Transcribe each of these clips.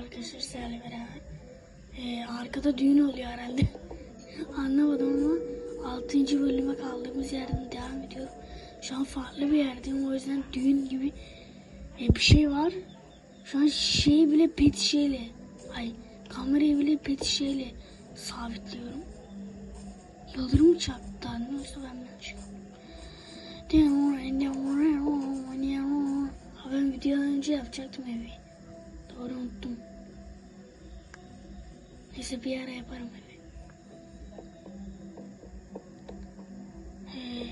arkadaşlar sizlerle beraber. Ee, arkada düğün oluyor herhalde. Anlamadım ama 6. bölüme kaldığımız yerden devam ediyorum. Şu an farklı bir yerdeyim o yüzden düğün gibi e, bir şey var. Şu an şeyi bile pet şeyle, ay kamerayı bile pet şeyle sabitliyorum. Yıldırım çarptı anlıyorsa ben ben şey Ben videodan önce yapacaktım evi. Doğru unuttum. Neyse bir ara yaparım evi. Ee,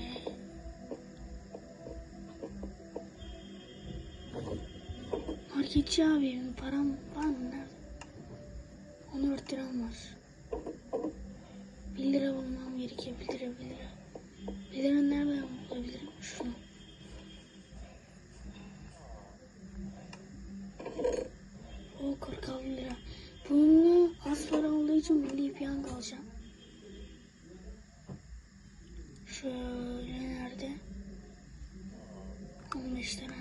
marketçi abi param var mı nerede? 14 liram var. 1 lira bulmam gerekiyor 1 lira 1 lira. 1 lira nereden bulabilirim şunu? O 46 lira. Bununla az para olduğu için milli piyango alacağım. Şöyle nerede? 15 lira.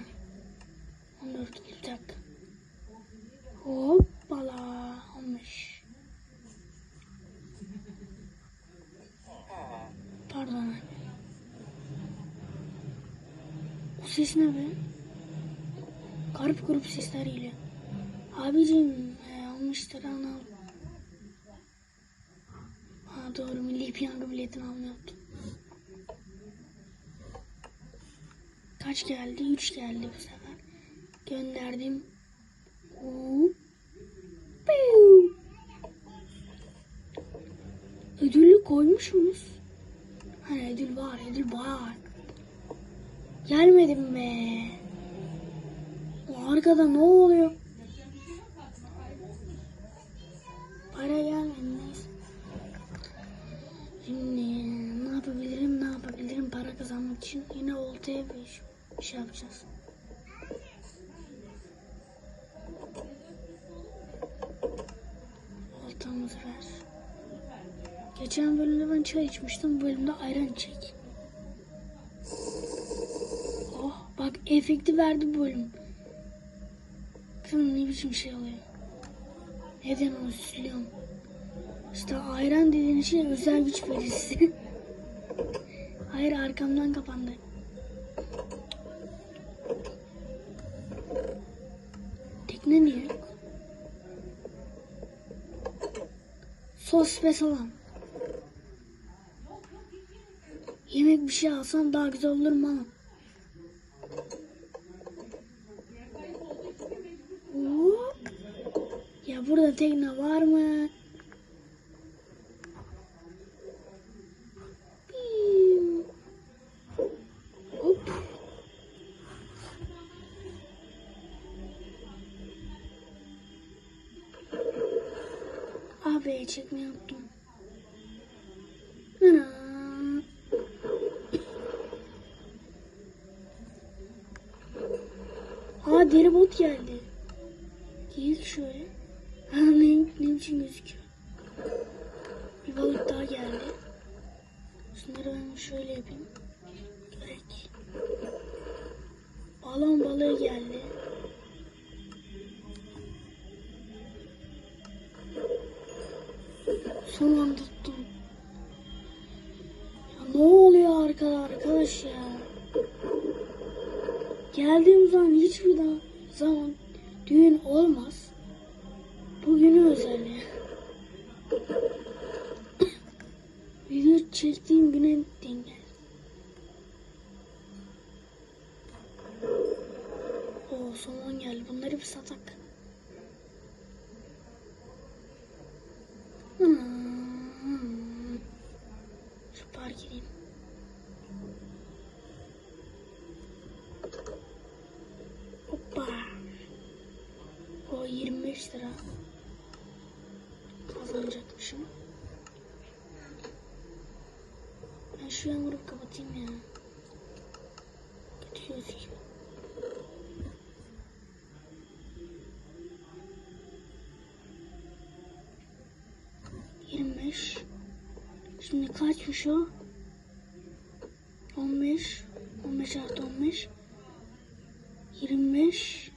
14 bir dakika. Hoppala 15. Pardon. O ses ne be? Garip grup sesler geliyor. Abicim e, almıştır ana. Ha doğru milli piyango biletini almayı Kaç geldi? 3 geldi bu sefer. Gönderdim. Ödülü koymuş muyuz? Hani ödül var, ödül var. Gelmedim be. O arkada ne oluyor? Para gelmedi neyse. Şimdi ne yapabilirim, ne yapabilirim para kazanmak için yine oltaya bir iş, bir şey yapacağız. Oltamızı ver. Geçen bölümde ben çay içmiştim, bu bölümde ayran çek. Oh bak efekti verdi bu bölüm. Kızım ne biçim şey oluyor. Neden onu süslüyorum? İşte ayran dediğin şey özel güç verisi. Hayır arkamdan kapandı. Tekne niye? Sos ve salam. Yemek bir şey alsam daha güzel olur mu ama? Ya burada tekne var mı? Çekmeyi unuttum. Ana. Aa deri bot geldi. Giy şöyle. Ha ne, ne biçim gözüküyor. Bir balık daha geldi. Şunları ben şöyle yapayım. Gerek. Balon balığı geldi. Son anda. Ya ne oluyor arkada arkadaş ya? Geldiğim zaman hiçbir daha zaman düğün olmaz. Bugünü özel. Video çektiğim güne denk. Oo somon geldi. Bunları bir satak. Hmm. Edeyim. Hoppa. O 25 lira kazanacakmışım. Ben şu an vurup kapatayım ya. Kötü gözüküyor. Şimdi kaçmış o? On beş. On beş artı on beş. Yirmi beş.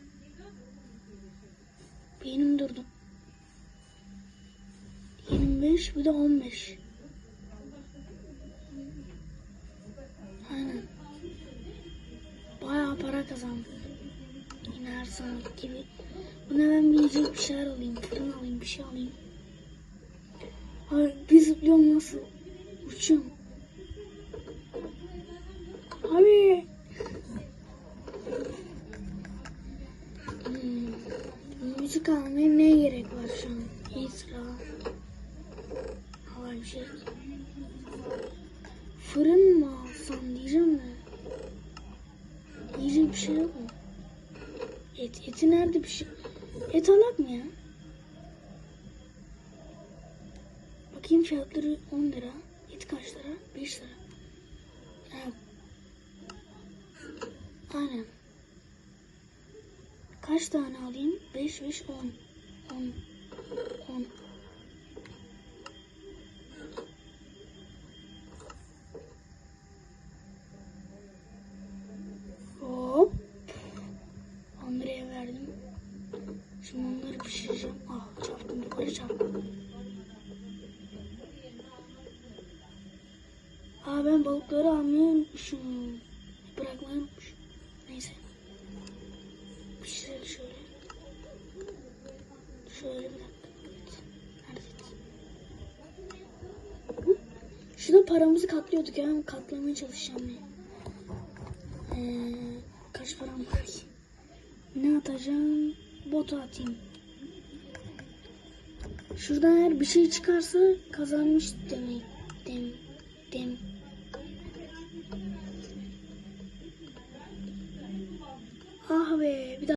Beynim durdu. 25 bir de 15. Aynen. Bayağı para kazandım. Yine her sağlık gibi. Buna ben bir yiyecek bir şeyler alayım. Fırın alayım bir şey alayım. Ay bir zıplıyorum nasıl? Uçuyorum. Abi. Hmm. Müzik almaya ne gerek var şu an? İyi sıra. Havai bir şey. Fırın mı alsam diyeceğim de. Yiyecek bir şey yok mu? Et, eti nerede bir şey? Et alak mı ya? Bakayım fiyatları 10 lira. Et kaç lira? 5 lira. Ha. Aynen. Kaç tane alayım? 5, 5, 10. 10. 10. Hop. 10 liraya verdim. Şimdi onları pişireceğim. Ah çarptım yukarı çarptım. Aa ben balıkları almayı unutmuşum. Bırakmayı unutmuşum. Neyse. Pişirelim şöyle. Şöyle bir dakika. Evet. Neredeyiz? Hı? Şurada paramızı katlıyorduk ya. Katlamaya çalışacağım. Ee, kaç param var? Ne atacağım? Botu atayım. Şuradan eğer bir şey çıkarsa kazanmış demek. Dem. Dem. Ah be. Bir